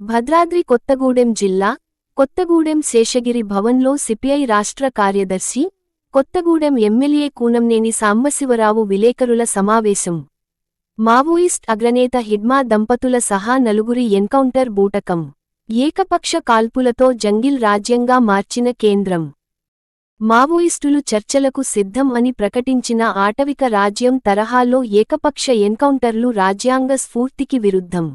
భద్రాద్రి కొత్తగూడెం జిల్లా కొత్తగూడెం శేషగిరి భవన్లో సిపిఐ రాష్ట్ర కార్యదర్శి కొత్తగూడెం ఎమ్మెల్యే కూనంనేని సాంబశివరావు విలేకరుల సమావేశం. మావోయిస్ట్ అగ్రనేత హిడ్మా దంపతుల సహా నలుగురి ఎన్కౌంటర్ బూటకం. ఏకపక్ష కాల్పులతో జంగిల్ రాజ్యంగా మార్చిన కేంద్రం. మావోయిస్టులు చర్చలకు సిద్ధం అని ప్రకటించిన ఆటవిక రాజ్యం తరహాలో ఏకపక్ష ఎన్కౌంటర్లు రాజ్యాంగ స్ఫూర్తికి విరుద్ధం.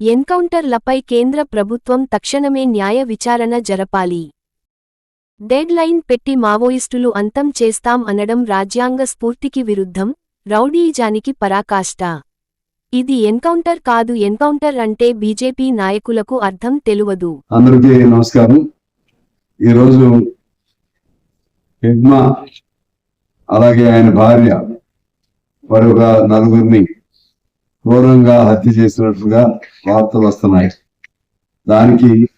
ఎన్కౌంటర్లపై కేంద్ర ప్రభుత్వం తక్షణమే న్యాయ విచారణ జరపాలి. డెడ్ లైన్ పెట్టి మావోయిస్టులు అంతం చేస్తాం అనడం రాజ్యాంగ స్ఫూర్తికి విరుద్ధం రౌడీజానికి పరాకాష్ట. ఇది ఎన్కౌంటర్ కాదు ఎన్కౌంటర్ అంటే బీజేపీ నాయకులకు అర్థం తెలువదు. అందరికీ నమస్కారం. ఈరోజు హిడ్మా అలాగే ఆయన భార్య మరొక నలుగురిని క్రూరంగా హత్య చేసినట్లుగా వార్తలు వస్తున్నాయి. దానికి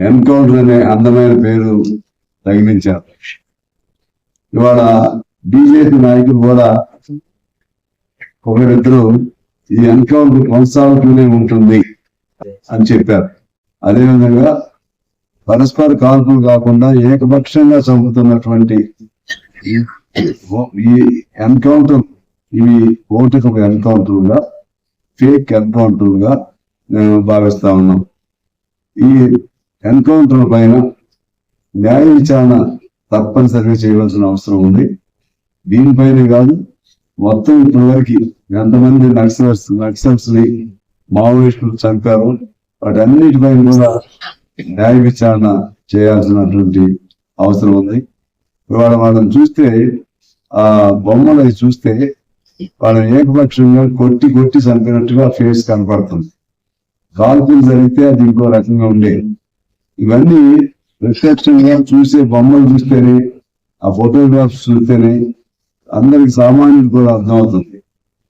ఎన్కౌంటర్ అనే అందమైన పేరు తగిలించారు. ఇవాళ బీజేపీ నాయకులు కూడా ఒకరిద్దరు ఈ ఎన్కౌంటర్ కొనసాగుతూనే ఉంటుంది అని చెప్పారు. అదేవిధంగా పరస్పర కాల్పులు కాకుండా ఏకపక్షంగా చంపుతున్నటువంటి ఈ- ఈ ఎన్కౌంటర్ ఇవి ఓటుకు ఎన్కౌంటర్గా ఫేక్ ఎన్కౌంటర్గా మేము భావిస్తా ఉన్నాం. ఈ ఎన్కౌంటర్ పైన న్యాయ విచారణ తప్పనిసరిగా చేయవలసిన అవసరం ఉంది. దీనిపైన కాదు మొత్తం ఇప్పటివరకు ఎంతమంది నక్సల్స్ నక్సల్స్ని మావోయిస్టులు చంపారు వాటన్నిటిపైన కూడా న్యాయ విచారణ చేయాల్సినటువంటి అవసరం ఉంది. ఇవాళ వాళ్ళని చూస్తే ఆ బొమ్మలు చూస్తే వాళ్ళని ఏకపక్షంగా కొట్టి కొట్టి చంపినట్టుగా ఫేస్ కనపడుతుంది. కాల్పులు జరిగితే అది ఇంకో రకంగా ఉండేది ఇవన్నీ ప్రత్యక్షంగా చూసే బొమ్మలు చూస్తేనే ఆ ఫోటోగ్రాఫ్స్ చూస్తేనే అందరికి సామాన్యులు కూడా అర్థమవుతుంది.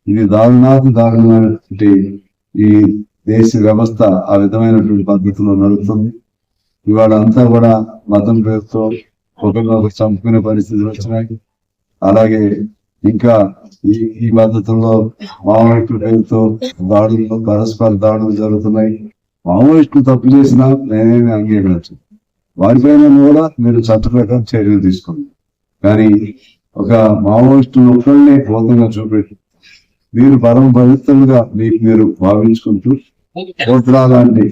ఇది దారుణాతి దారుణమైనటువంటి ఈ దేశ వ్యవస్థ ఆ విధమైనటువంటి పద్ధతిలో నడుస్తుంది. ఇవాళ అంతా కూడా మతం పేరుతో ఒకరినొకరు చంపుకునే పరిస్థితులు వచ్చినాయి. అలాగే ఇంకా ఈ ఈ పద్ధతుల్లో మావోయిస్టుల పేరుతో దాడులు పరస్పర దాడులు జరుగుతున్నాయి. మావోయిస్టులు తప్పు చేసినా నేనేమి అంగీకరించు వారిపైన కూడా మీరు చట్ట ప్రకారం చర్యలు తీసుకోండి. కానీ ఒక మావోయిస్టు ఒక్కళ్ళనే కోతంగా చూపెట్టి మీరు పరమ పవిత్రులుగా మీకు మీరు భావించుకుంటూ వజ్రా లాంటి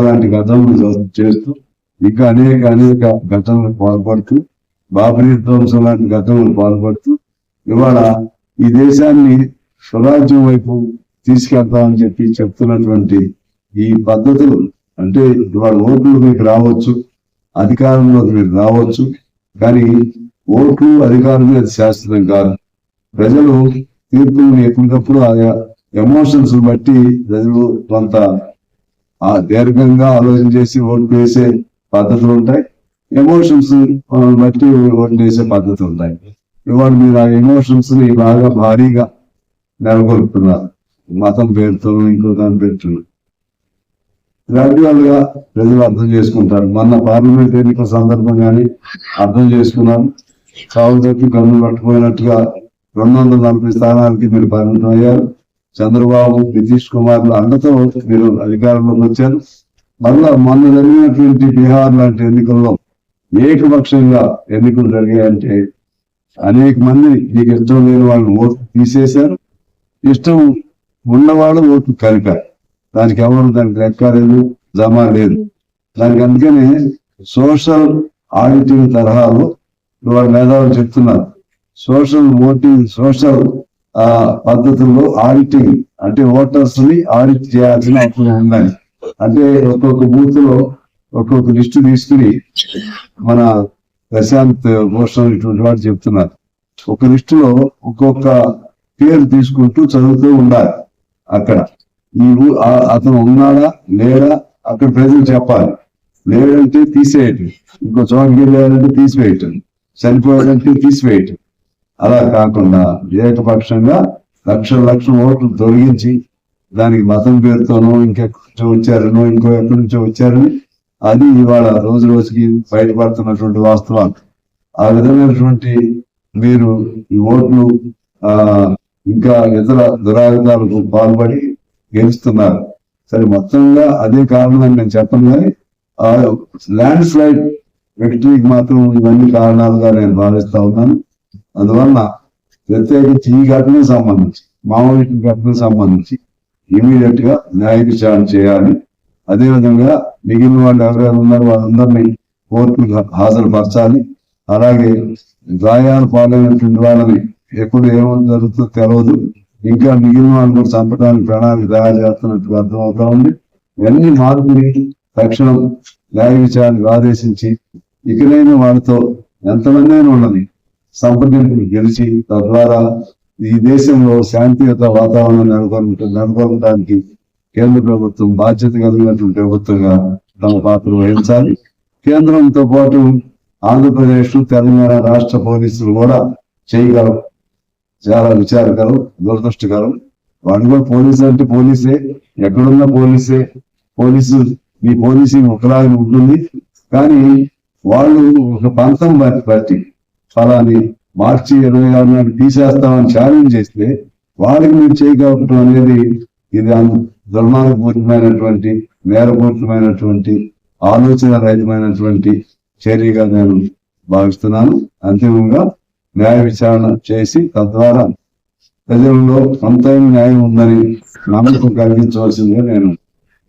లాంటి ఘటనలు చేస్తూ ఇంకా అనేక అనేక ఘటనలు పాల్పడుతూ బాబరీ ధ్వంసం లాంటి ఘటనలు పాల్పడుతూ ఇవాళ ఈ దేశాన్ని స్వరాజ్యం వైపు తీసుకెళ్తామని చెప్పి చెప్తున్నటువంటి ఈ పద్ధతులు అంటే ఇవాళ ఓట్లు మీకు రావచ్చు అధికారంలోకి మీరు రావచ్చు కానీ ఓట్లు అధికారం అది శాస్త్రం కాదు. ప్రజలు తీర్పులను ఎప్పటికప్పుడు ఆయా ఎమోషన్స్ బట్టి ప్రజలు కొంత దీర్ఘంగా ఆలోచన చేసి ఓట్లు వేసే పద్ధతులు ఉంటాయి. ఎమోషన్స్ బట్టి ఓట్లు వేసే పద్ధతులు ఉంటాయి. ఇవాళ మీరు ఆ ఎమోషన్స్ని బాగా భారీగా నెలకొల్పుతున్నారు. మతం పేరుతో ఇంకో దాని పేరుతో. గ్రాడ్యువల్గా ప్రజలు అర్థం చేసుకుంటారు. మొన్న పార్లమెంట్ ఎన్నికల సందర్భంగానే అర్థం చేసుకున్నాం. చావు తప్పి కన్ను పట్టుకుపోయినట్టుగా రెండు వందల నలభై స్థానాలకి మీరు పరిమితం అయ్యారు. చంద్రబాబు నితీష్ కుమార్ అండతో మీరు అధికారంలోకి వచ్చారు. మళ్ళా మొన్న జరిగినటువంటి బీహార్ లాంటి ఎన్నికల్లో ఏకపక్షంగా ఎన్నికలు జరిగాయంటే అనేక మంది మీకు ఇష్టం లేని వాళ్ళని ఓట్లు తీసేశారు. ఇష్టం ఉన్నవాళ్ళు ఓట్లు కలిపారు దానికి ఎవరు దానికి లెక్క లేదు జమా లేదు. దానికి అందుకనే సోషల్ ఆడిటింగ్ తరహాలో ఇవాళ మేధావులు చెప్తున్నారు. సోషల్ ఓటింగ్ సోషల్ పద్ధతుల్లో ఆడిటింగ్ అంటే ఓటర్స్ని ఆడిట్ చేయాల్సిన అవసరం ఉందని అంటే ఒక్కొక్క బూత్లో ఒక్కొక్క లిస్టు తీసుకుని మన ప్రశాంత్ భూషణ్ ఇటువంటి వాడు చెప్తున్నారు. ఒక లిస్టులో ఒక్కొక్క పేరు తీసుకుంటూ చదువుతూ ఉండాలి అక్కడ. ఈ అతను ఉన్నాడా లేడా అక్కడ ప్రజలు చెప్పాలి. లేడంటే తీసేయటం. ఇంకో చోటుకి వెళ్ళాడంటే తీసివేయటం. చనిపోయాడంటే తీసివేయటం. అలా కాకుండా ఏకపక్షంగా లక్షల లక్షల ఓట్లు తొలగించి దానికి మతం పేరుతోనో ఇంకెక్కడి నుంచో వచ్చారనో ఇంకో ఎక్కడి నుంచో వచ్చారని అది ఇవాళ రోజు రోజుకి బయటపడుతున్నటువంటి వాస్తవాలు. ఆ విధమైనటువంటి మీరు ఈ ఓట్లు ఆ ఇంకా ఇతర దురాగతాలకు పాల్పడి గెలుస్తున్నారు. సరే మొత్తంగా అదే కారణం నేను చెప్పను కానీ ఆ ల్యాండ్ స్లైడ్ విక్టరీకి మాత్రం ఇవన్నీ కారణాలుగా నేను భావిస్తా ఉన్నాను. అందువల్ల ప్రత్యేకించి ఈ ఘటనకు సంబంధించి మామూలు ఘటనకు సంబంధించి ఇమీడియట్గా న్యాయ విచారణ చేయాలి. అదేవిధంగా మిగిలిన వాళ్ళు ఎవరెవరు ఉన్నారో వాళ్ళందరినీ కోర్టుకు హాజరుపరచాలి. అలాగే గాయాలు పాలైనటువంటి వాళ్ళని ఎప్పుడు ఏమో జరుగుతుందో తెలియదు ఇంకా మిగిలిన వాళ్ళు కూడా చంపడానికి ప్రణాళిక తయారు చేస్తున్నట్టు అర్థమవుతా ఉంది. ఇవన్నీ మార్పుని తక్షణం న్యాయ విచారణకు ఆదేశించి ఇకనైనా వాళ్ళతో ఎంతమంది అయినా ఉన్నది సంప్రదింపులు గెలిచి తద్వారా ఈ దేశంలో శాంతియుత వాతావరణం నెలకొని నెలకొనడానికి కేంద్ర ప్రభుత్వం బాధ్యత కలిగినటువంటి ప్రభుత్వంగా తమ పాత్ర వహించాలి. కేంద్రంతో పాటు ఆంధ్రప్రదేశ్ తెలంగాణ రాష్ట్ర పోలీసులు కూడా చేయగలం చాలా విచారకరం దురదృష్టకరం. వాళ్ళు కూడా పోలీసు అంటే పోలీసే. ఎక్కడున్నా పోలీసే. పోలీసు మీ పోలీసింగ్ ఒకలాగా ఉంటుంది. కానీ వాళ్ళు ఒక పంతం పార్టీ ఫలాన్ని ఫలాని మార్చి ఇరవై ఆరు నాడు తీసేస్తామని ఛాలెంజ్ చేస్తే వాళ్ళకి మీరు చేయగలగటం అనేది ఇది అన్- దుర్మార్గపూరితమైనటువంటి నేరపూరితమైనటువంటి ఆలోచన రహితమైనటువంటి చర్యగా నేను భావిస్తున్నాను. అంతిమంగా న్యాయ విచారణ చేసి తద్వారా ప్రజల్లో కొంతైన న్యాయం ఉందని నమ్మకం కలిగించవలసిందిగా నేను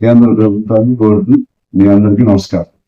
కేంద్ర ప్రభుత్వాన్ని కోరుతూ మీ అందరికీ నమస్కారం.